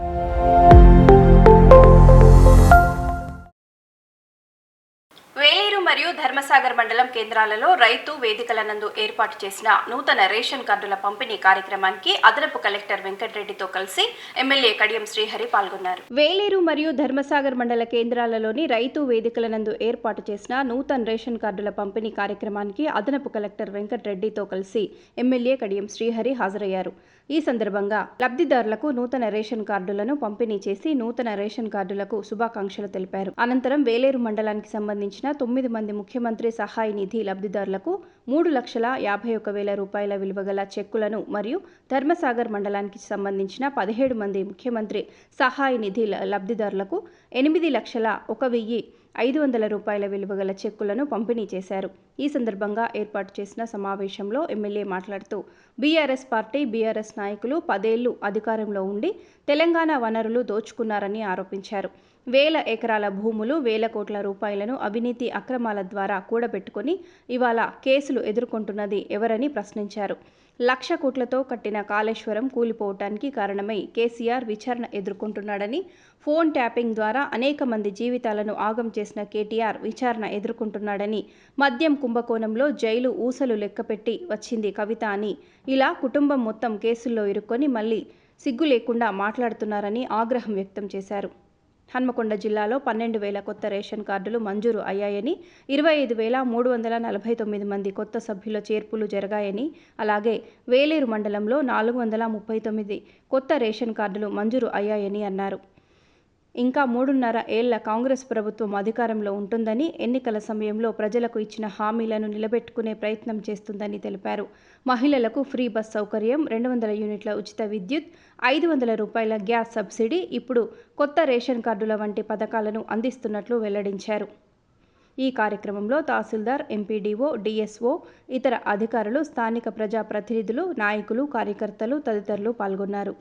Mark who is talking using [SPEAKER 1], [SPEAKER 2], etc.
[SPEAKER 1] thank you Veleru మరియు ధర్మసాగర్ మండలం కేంద్రాలలో రైతు వేదికల నందు ఏర్పాటు చేసిన నూతన రేషన్ కార్డుల పంపిణీ కార్యక్రమానికి అదనపు కలెక్టర్ వెంకటరెడ్డితో కలిసి ఎమ్మెల్యే కడియం శ్రీహరి పాల్గొన్నారు. వేలేరు మరియు ధర్మసాగర్ మండల కేంద్రాలలోని రైతు వేదికల నందు ఏర్పాటు చేసిన నూతన రేషన్ కార్డుల పంపిణీ కార్యక్రమానికి అదనపు కలెక్టర్ వెంకటరెడ్డితో కలిసి ఎమ్మెల్యే కడియం శ్రీహరి హాజరయ్యారు. ఈ సందర్భంగా లబ్ధిదారులకు నూతన రేషన్ కార్డులను పంపిణీ చేసి నూతన రేషన్ కార్డులకు శుభాకాంక్షలు తెలిపారు. అనంతరం వేలేరు మండలానికి సంబంధించిన తొమ్మిది మంది ముఖ్యమంత్రి సహాయ నిధి లబ్ధిదారులకు మూడు లక్షల యాభై ఒక వేల రూపాయల విలువగల చెక్కులను మరియు ధర్మసాగర్ మండలానికి సంబంధించిన పదిహేడు మంది ముఖ్యమంత్రి సహాయ నిధి లబ్ధిదారులకు ఎనిమిది లక్షల ఒక వెయ్యి ఐదు వందల రూపాయల విలువగల చెక్కులను పంపిణీ చేశారు. ఈ సందర్భంగా ఏర్పాటు చేసిన సమావేశంలో ఎమ్మెల్యే మాట్లాడుతూ బీఆర్ఎస్ పార్టీ బీఆర్ఎస్ నాయకులు పదేళ్ళు అధికారంలో ఉండి తెలంగాణ వనరులు దోచుకున్నారని ఆరోపించారు. వేల ఎకరాల భూములు వేల కోట్ల రూపాయలను అవినీతి అక్రమాల ద్వారా కూడబెట్టుకొని ఇవాళ కేసులు ఎదుర్కొంటున్నది ఎవరని ప్రశ్నించారు. లక్ష కోట్లతో కట్టిన కాళేశ్వరం కూలిపోవటానికి కారణమై కేసీఆర్ విచారణ ఎదుర్కొంటున్నాడని ఫోన్ ట్యాపింగ్ ద్వారా అనేక మంది జీవితాలను ఆగం చేసిన కేటీఆర్ విచారణ ఎదుర్కొంటున్నాడని మద్యం కుంభకోణంలో జైలు ఊసలు లెక్కపెట్టి వచ్చింది కవిత అని ఇలా కుటుంబం మొత్తం కేసుల్లో ఇరుక్కొని మళ్ళీ సిగ్గు లేకుండా మాట్లాడుతున్నారని ఆగ్రహం వ్యక్తం చేశారు. హన్మకొండ జిల్లాలో పన్నెండు వేల కొత్త రేషన్ కార్డులు మంజూరు అయ్యాయని ఇరవై ఐదు వేల మూడు వందల నలభై తొమ్మిది మంది కొత్త సభ్యుల చేర్పులు జరిగాయని అలాగే వేలేరు మండలంలో నాలుగు వందల ముప్పై తొమ్మిది కొత్త రేషన్ కార్డులు మంజూరు అయ్యాయని అన్నారు. ఇంకా మూడున్నర ఏళ్ళ కాంగ్రెస్ ప్రభుత్వం అధికారంలో ఉంటుందని ఎన్నికల సమయంలో ప్రజలకు ఇచ్చిన హామీలను నిలబెట్టుకునే ప్రయత్నం చేస్తుందని తెలిపారు. మహిళలకు ఫ్రీ బస్ సౌకర్యం రెండు వందల యూనిట్ల ఉచిత విద్యుత్ ఐదు వందల రూపాయల గ్యాస్ సబ్సిడీ ఇప్పుడు కొత్త రేషన్ కార్డుల వంటి పథకాలను అందిస్తున్నట్లు వెల్లడించారు. ఈ కార్యక్రమంలో తహసీల్దార్ ఎంపీడీఓ డిఎస్ఓ ఇతర అధికారులు స్థానిక ప్రజా ప్రతినిధులు నాయకులు కార్యకర్తలు తదితరులు పాల్గొన్నారు.